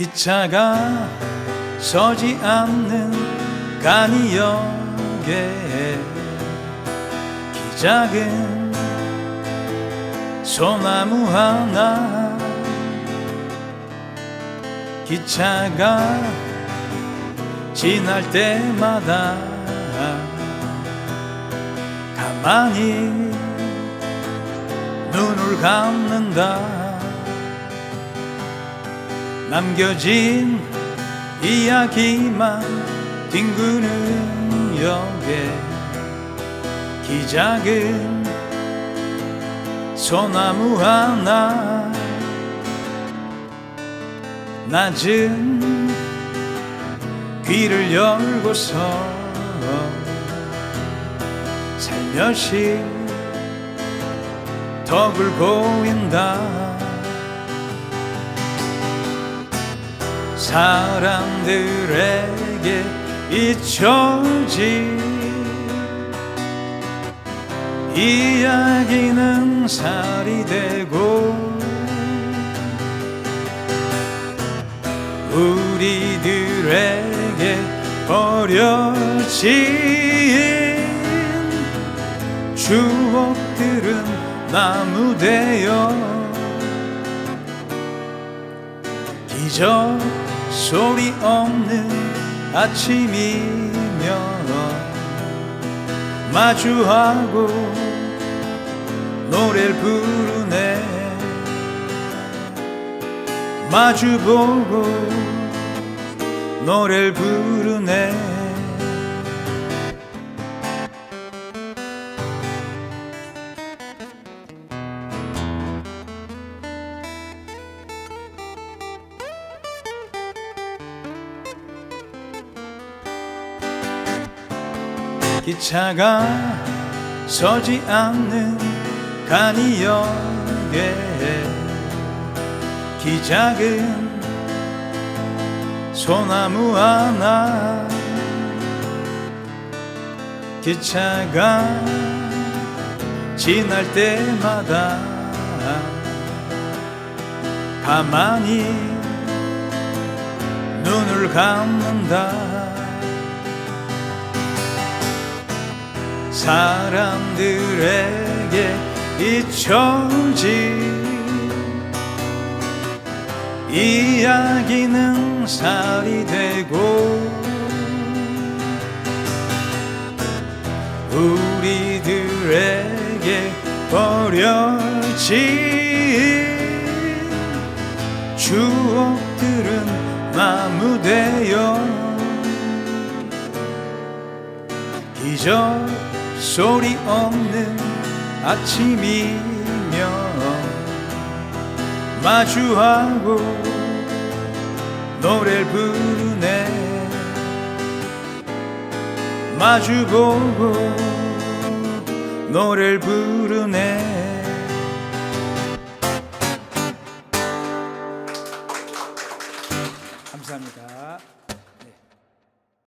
기차가 서지 않는 간이역에 기작은 소나무 하나 기차가 지날 때마다 가만히 눈을 감는다. 남겨진 이야기만 뒹구는 역에 기 작은 소나무 하나 낮은 귀를 열고서 살며시 덕을 보인다 사람들에게 잊혀진 이야기는 살이 되고 우리들에게 버려진 추억들은 나무 되어 기적 소리 없는 아침이면 마주하고 노래를 부르네 마주보고 노래를 부르네. 기차가 서지 않는 간이역에 기작은 소나무 하나 기차가 지날 때마다 가만히 눈을 감는다. 사람들에게 잊혀진 이야기는 살이 되고 우리들에게 버려진 추억들은 나무 되어 기적 소리 없는 아침이면 마주하고 노래를 부르네 마주보고 노래를 부르네 감사합니다.